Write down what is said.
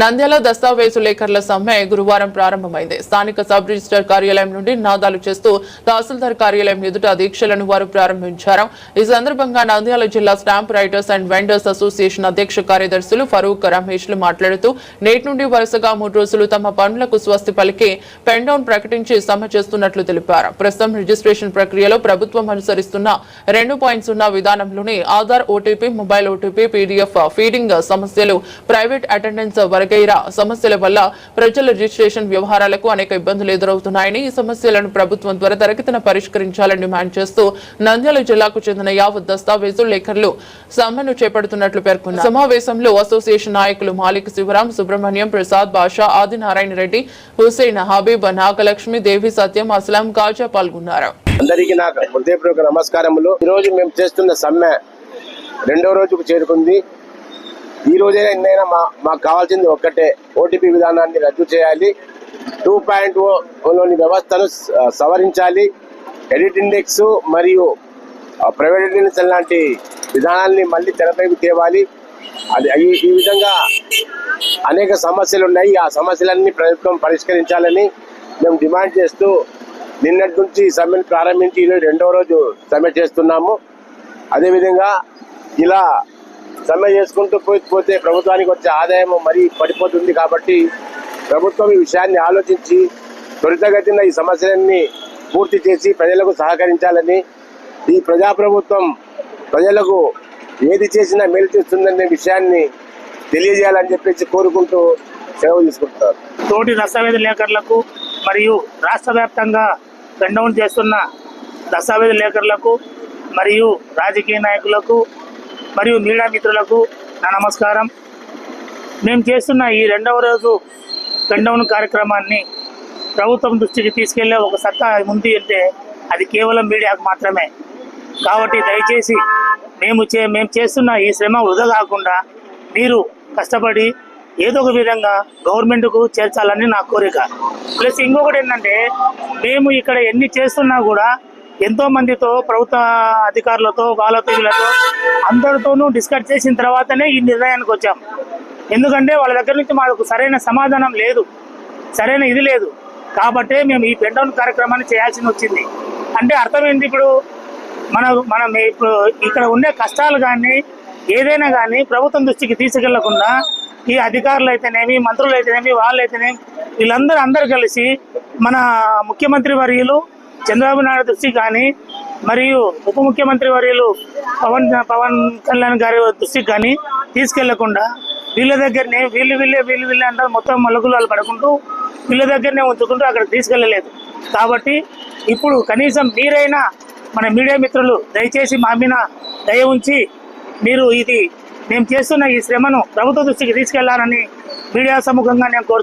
నంద్యాల దస్తావేజు లేఖర్ల సమ్మె గురువారం ప్రారంభమైంది. స్థానిక సబ్ రిజిస్టర్ కార్యాలయం నుండి నాదాలు చేస్తూ తహసీల్దార్ కార్యాలయం ఎదుట దీక్షలను వారు ప్రారంభించారు. ఈ సందర్భంగా నంద్యాల జిల్లా stamp writers and vendors association అధ్యక్ష కార్యదర్శులు ఫరూక్ రమేష్లు మాట్లాడుతూ నేటి నుండి వరుసగా మూడు రోజులు తమ పనులకు స్వస్తి పలికి పెన్ డౌన్ ప్రకటించి సమ్మె చేస్తున్నట్లు తెలిపారు. ప్రస్తుతం రిజిస్ట్రేషన్ ప్రక్రియలో ప్రభుత్వం అనుసరిస్తున్న రెండు పాయింట్ సున్నా విధానంలోని Aadhaar OTP mobile OTP PDF feeding సమస్యలు ప్రైవేట్ అటెండెన్స్ వరకు వరగైరా సమస్యల వల్ల ప్రజల రిజిస్ట్రేషన్ వ్యవహారాలకు అనేక ఇబ్బందులు ఎదురవుతున్నాయని ఈ సమస్యలను ప్రభుత్వం త్వరతరగతిన పరిష్కరించాలని డిమాండ్ చేస్తూ నంద్యాల జిల్లాకు చెందిన యావత్ దస్తావేజు లేఖర్లు సమ్మెను చేపడుతున్నట్లు పేర్కొన్నారు. సమావేశంలో అసోసియేషన్ నాయకులు మాలిక్ శివరాం సుబ్రహ్మణ్యం ప్రసాద్ బాషా ఆదినారాయణ రెడ్డి హుసేన్ హబీబ్ నాగలక్ష్మి దేవి సత్యం అస్లాం కాజా పాల్గొన్నారు. అందరికీ నాకు హృదయపూర్వక నమస్కారములు. ఈ రోజు మేము చేస్తున్న సమ్మె రెండో రోజుకు చేరుకుంది. ఈ రోజైనా ఎన్నైనా మా మాకు కావాల్సింది ఒక్కటే ఓటీపీ విధానాన్ని రద్దు చేయాలి. టూ పాయింట్ ఓలోని వ్యవస్థను సవరించాలి. ఎడిట్ ఇండెక్స్ మరియు ప్రైవేట్ ఇండెక్స్ లాంటి విధానాల్ని మళ్ళీ తెరపైకి తేవాలి. అది ఈ- విధంగా అనేక సమస్యలు ఉన్నాయి ఆ సమస్యలన్నీ ప్రభుత్వం పరిష్కరించాలని మేము డిమాండ్ చేస్తూ నిన్నటి నుంచి సమ్మెను ప్రారంభించి ఈరోజు రెండవ రోజు సమ్మె చేస్తున్నాము. అదేవిధంగా ఇలా సమ్మె చేసుకుంటూ పోతే ప్రభుత్వానికి వచ్చే ఆదాయం మరీ పడిపోతుంది కాబట్టి ప్రభుత్వం ఈ విషయాన్ని ఆలోచించి త్వరితగతిన ఈ సమస్యలన్నీ పూర్తి చేసి ప్రజలకు సహకరించాలని ఈ ప్రజాప్రభుత్వం ప్రజలకు ఏది చేసినా మేలు చేస్తుందనే విషయాన్ని తెలియజేయాలని చెప్పేసి కోరుకుంటూ సెలవు తీసుకుంటున్నారు. తోటి దస్తావేజ లేఖర్లకు మరియు రాష్ట్ర వ్యాప్తంగా డౌన్ చేస్తున్న దస్తావేజ లేఖర్లకు మరియు రాజకీయ నాయకులకు మరియు మీడియా మిత్రులకు నా నమస్కారం. మేము చేస్తున్న ఈ రెండవ రోజు డౌన్ కార్యక్రమాన్ని ప్రభుత్వం దృష్టికి తీసుకెళ్ళే ఒక సత్తా ఉంది అంటే అది కేవలం మీడియాకు మాత్రమే. కాబట్టి దయచేసి మేము చే మేము చేస్తున్న ఈ శ్రమ వృధా కాకుండా మీరు కష్టపడి ఏదో ఒక విధంగా గవర్నమెంట్కు చేర్చాలని నా కోరిక. ప్లస్ ఇంకొకటి ఏంటంటే మేము ఇక్కడ ఎన్ని చేస్తున్నా కూడా ఎంతో మందితో ప్రభుత్వ అధికారులతో వాళ్ళతో వీళ్ళతో అందరితోనూ డిస్కస్ చేసిన తర్వాతనే ఈ నిర్ణయానికి వచ్చాం. ఎందుకంటే వాళ్ళ దగ్గర నుంచి మాకు సరైన సమాధానం లేదు. సరైన ఇది లేదు. కాబట్టే మేము ఈ పెండౌన్ కార్యక్రమాన్ని చేయాల్సి వచ్చింది. అంటే అర్థమైంది ఇప్పుడు మన మనం ఇప్పుడు ఇక్కడ ఉండే కష్టాలు కానీ ఏదైనా కానీ ప్రభుత్వం దృష్టికి తీసుకెళ్ళకుండా ఈ అధికారులు అయితేనేమి మంత్రులు అయితేనేమి వాళ్ళు అయితేనేమి వీళ్ళందరూ అందరూ కలిసి మన ముఖ్యమంత్రి వర్యులు చంద్రబాబు నాయుడు దృష్టి కానీ మరియు ఉప ముఖ్యమంత్రి వర్యులు పవన్ పవన్ కళ్యాణ్ గారి దృష్టికి కానీ తీసుకెళ్ళకుండా వీళ్ళ దగ్గరనే వీళ్ళు వీళ్ళే వీళ్ళు వీళ్ళే అంటారు మొత్తం మలుగులాలు పడుకుంటూ వీళ్ళ దగ్గరనే ఉంచుకుంటూ అక్కడ తీసుకెళ్ళలేదు కాబట్టి ఇప్పుడు కనీసం మీరైనా మన మీడియా మిత్రులు దయచేసి మా మీద దయ ఉంచి మీరు ఇది మేము చేస్తున్న ఈ శ్రమను ప్రభుత్వ దృష్టికి తీసుకెళ్ళాలని మీడియా సముఖంగా నేను కోరుతున్నాను.